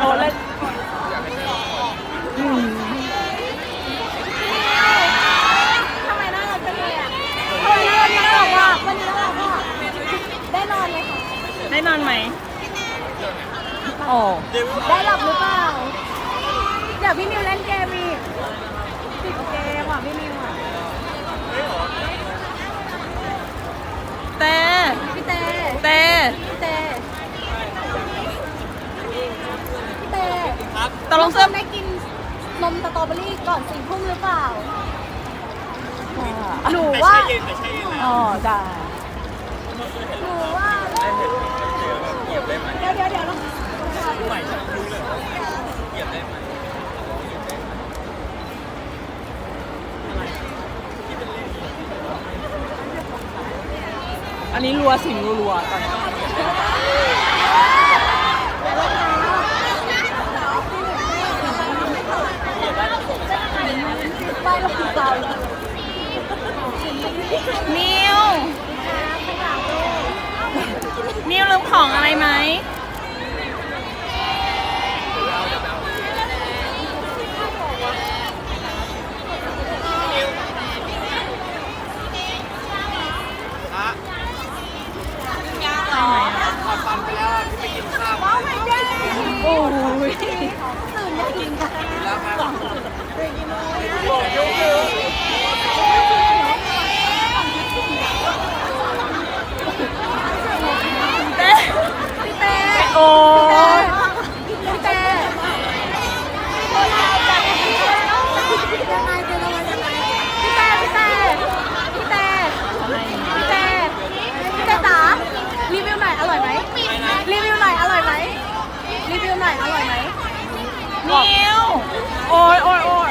โอ้เล่นทำไมน่ารักจังเลยอะทำไมน่ารักน่ารักว่ะวันนี้น่ารักว่ะได้นอนไหมคะได้นอนไหมโอ้ได้หลับหรือเปล่า เดี๋ยวพี่นิวเล่นเกมอีกติดเกมอะพี่นิวอะ เต้ พี่เต้ เต้ พี่เต้พี่เต้ ตกลงเสื้อได้กินนมสตรอเบอรี่ก่อนสี่ทุ่มหรือเปล่า หนูว่า อ๋อได้หนูว่าเดี๋ยวเดี๋ยวเดี๋ยวเราอันนี้รัวสิงรัวๆตอนนี้ ไปเราคือเรา นิว นิวลืมของอะไรไหม ว้าวไม่ได้ โอ้ย ตื่นจะกินกัน เต้ พี่เต้ โอ้ พี่เต้ยังไงเป็นยังไงยังไงพี่เต้พี่เต้พี่เต้พี่เต้พี่เต้จ๋ารีวิวหน่อยอร่อยไหมรีวิวหน่อยอร่อยไหมรีวิวหน่อยอร่อยไหม นิว โอ้ ยโอ้ยโอ้ย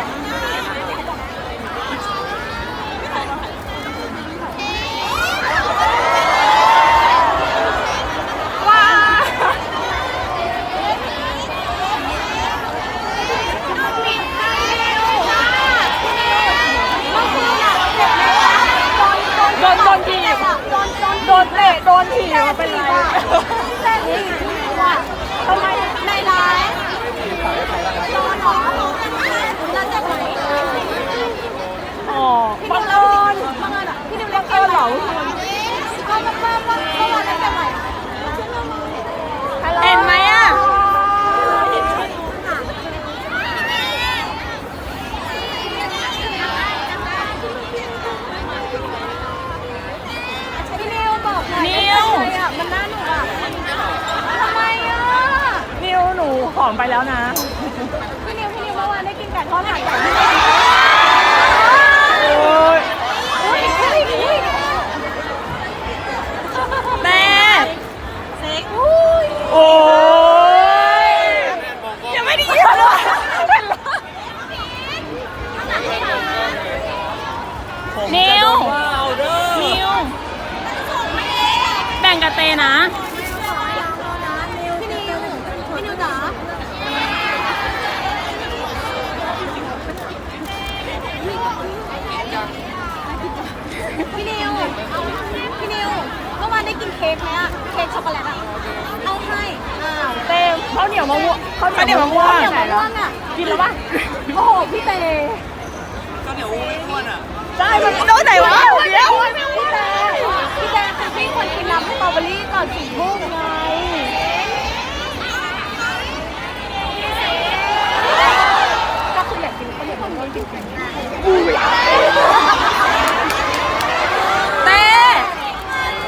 ว้าโดนโดนทีบโดนเตะโดนถีบเป็นไร เต้นี่ว่าทำไมในร้านนอนหรอแล้วจะไหน อ๋อ พี่ บั นิ ง ว เอิญ บังเอิญอะพี่นิว บั เล่ ง นเก เอิ ม ญเหรอ ก็มาเมื่อเมื่อเมื่อวานเล่นเกมไหน เห็นไหมอะ พี่นิวบอกหน่อย นิว อะมันน่าหนุกอะทำไมอะ นิวหนูห อมไปแล้วนะ พี่นิวพี่นิวเมื่อวานได้กินไก่ทอดหาดใหญ่ไหมโอ้ยอุ้ยอุ้ยอุ้ยแม่เซ็กอุ้ยโอ้ยยังไม่ได้ยินเลยนิวนิวแบ่งกับเตนะ พี่นิวพี่นิวเมื่อวานได้กินเค้กไหมอะเค้กช็อกโกแลตอะเอาให้อ้าวเต้ข้าวเหนียวมะม่วงข้าวเหนียวมะม่วงข้าวเหนียวมะม่วงอะกินแล้วปะโอ้โหพี่เต้เขาเหนียวม้วนอะใช่มันต้องไหนวะเดี๋ยวพี่เตพี่เตคือพี่คนกินน้ำสตรอเบอรี่ก่อนสี่ทุ่มไง ก็คืออยากกินข้าวเหนียวมะม่วงจริง เต้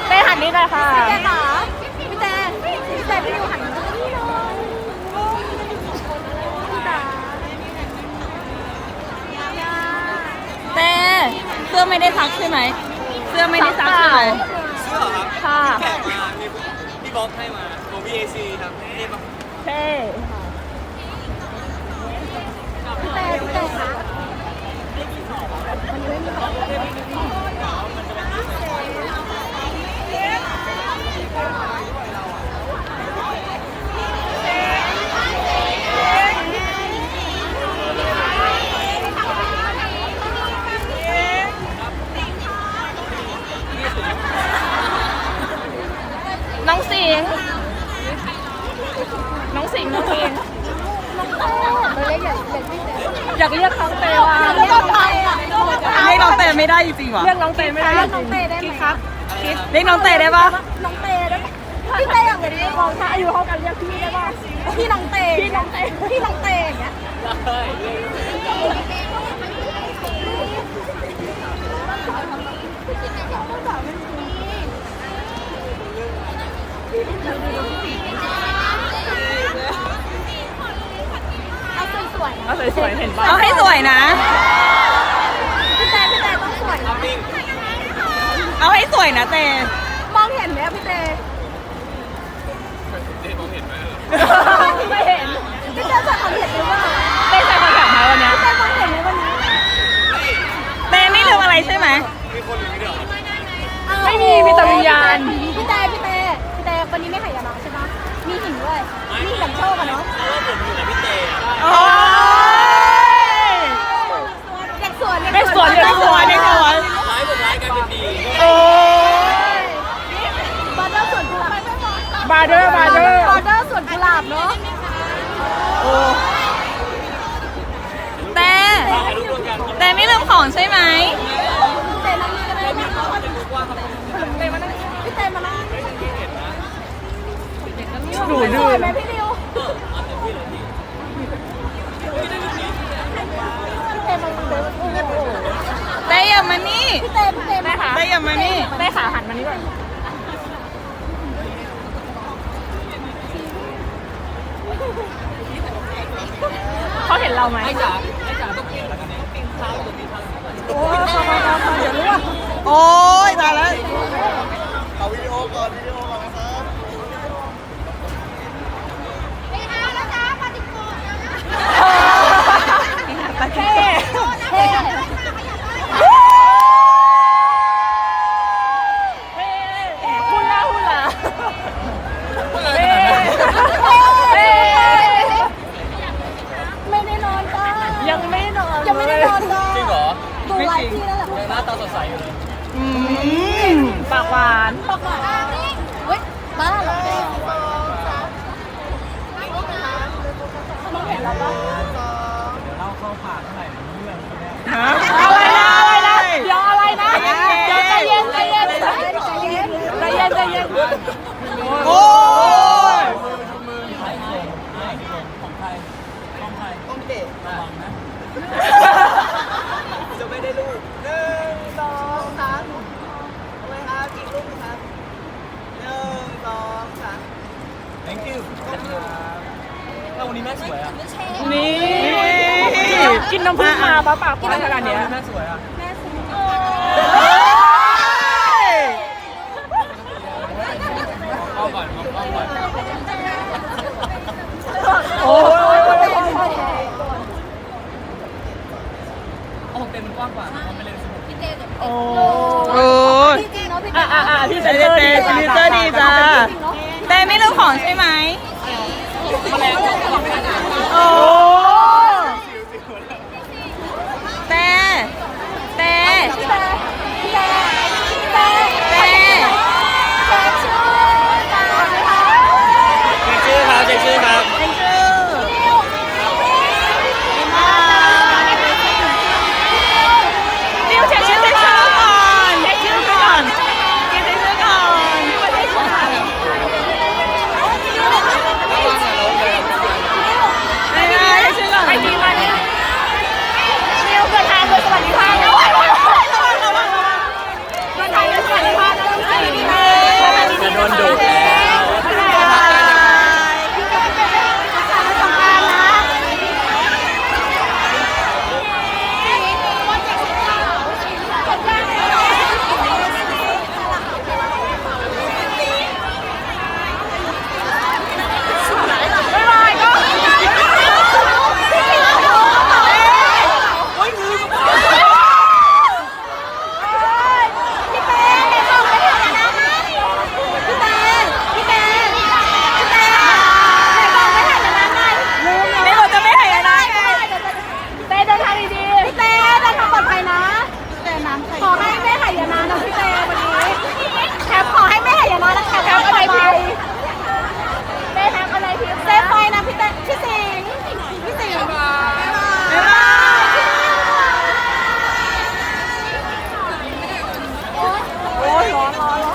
เต้หันนี้หน่อยค่ะ ๆพี่เตค่ะพี่เตพี่เตพี่นิวหันมาพี่น้องพี่ตา เต้เสื้อ ไม่ได้ซักใช่ไหม เสื้อไม่ได้ซักใช่ไหม เสื้อเหรอครับค่ะแขกมาพี่พี่บ๊อบให้มาของ VAC ครับนี่ปะเท่พี่เตพี่เตค่ะากเรียกน้องเตว่าเรียกน้องเตอะเรียกน้องเตไม่ได้จริงๆว่ะเรียกน้องเตไม่ได้เรียกน้องเตได้ไหมครับเรียกน้องเตได้ปะน้องเตได้ปะพี่เตอย่างเงี้ยมองถ้าอายุเท่ากันเรียกพี่ได้ปะพี่น้องเตพี่น้องเตพี่น้องเตอย่างเงี้ยเวยๆนะเอาสวยๆเห็นปะเอาให้สวยนะ พี่แต่พี่แต่ต้องสวยนะเอาให้สวยนะเตมองเห็นไหมอะพี่เตไม่เห็นพี่เตใส่คอนแทคหรือเปล่าเตใส่คอนแทคไหมวันเนี้ยพี่เตมองเห็นไหมวันนี้เตไม่ลืมอะไรใช่ไหมมีคนหรือไม่เดี๋ยวไม่มีมีแต่วิญญาณพี่เตพี่เตพี่เตวันนี้ไม่หายนะใช่ปะมีหินด้วย มีหินโชคอะเนาะเพราะว่าผมอยู่กับพี่เตอะโอ้ยเด็กสวนเด็กสวนเด็กสวนเด็กสวนร้ายผมร้ายกลายเป็นดีโอ้ยบอร์เดอร์สวนกุหลาบบาร์เดอร์บาร์เดอร์บอร์เดอร์สวนกุหลาบเนาะเตถ่ายรูปรวมกันเตไม่ลืมของใช่ไหมพี่เตนั่งนี่ก็ได้นะเตมานั่งพี่เตมานั่งดูดื้สอวยไหมพี่ดิวพี่เตมาเดินโอ้โห เตอย่ามานี่ พี่เตพี่ เตแม่ค่ะเตอย่ามานี่แม่ขาหันมานี่ก่อนเขาเห็นเราไหมไอ้จ๋าไอ้จ๋าต้องเปลี่ยนแล้วกันเนี่ยข้าวตรงนี้ข้าวโอ้ยเขาเขาเขาเดี๋ยวรู้ว่าโอ้ยตายแล้ว เอาวิดีโอก่อนวิดีโอก่อนนะครับ เท่เท่หุ่นละหุ่นละเท่เท่ไม่ได้นอนจ้ายังไม่นอนยังไม่ได้นอนจ้า จริงเหรอ ดูไลฟ์พี่นั่นแหละ ยังหน้าตาสดใสอยู่เลย อืมปากหวาน ปากหวานเฮ้ยบ้าเหรอเท่มองเห็นเราปะ เดี๋ยวเล่าเข้าปากเท่าไหร่เรื่องเขาเนี่ย ฮะอะไรนะอะไรนะ เดี๋ยวอะไรนะเดี๋ยวใจเย็นใจเย็นใจเย็นใจเย็นใจเย็นใจเย็น โอ้ย ของใครของใครต้องเด็กระวังนะจะไม่ได้ลูกหนึ่งสองสามเอาไว้ครับอีกลูกนะครับหนึ่งสองสาม thank you ถ้าวันนี้แม่สวยอะ นี่ กินน้ำผึ้งมาปะปากหวานขนาดเนี้ยแม่สวยอะเอาก่อนเอาก่อน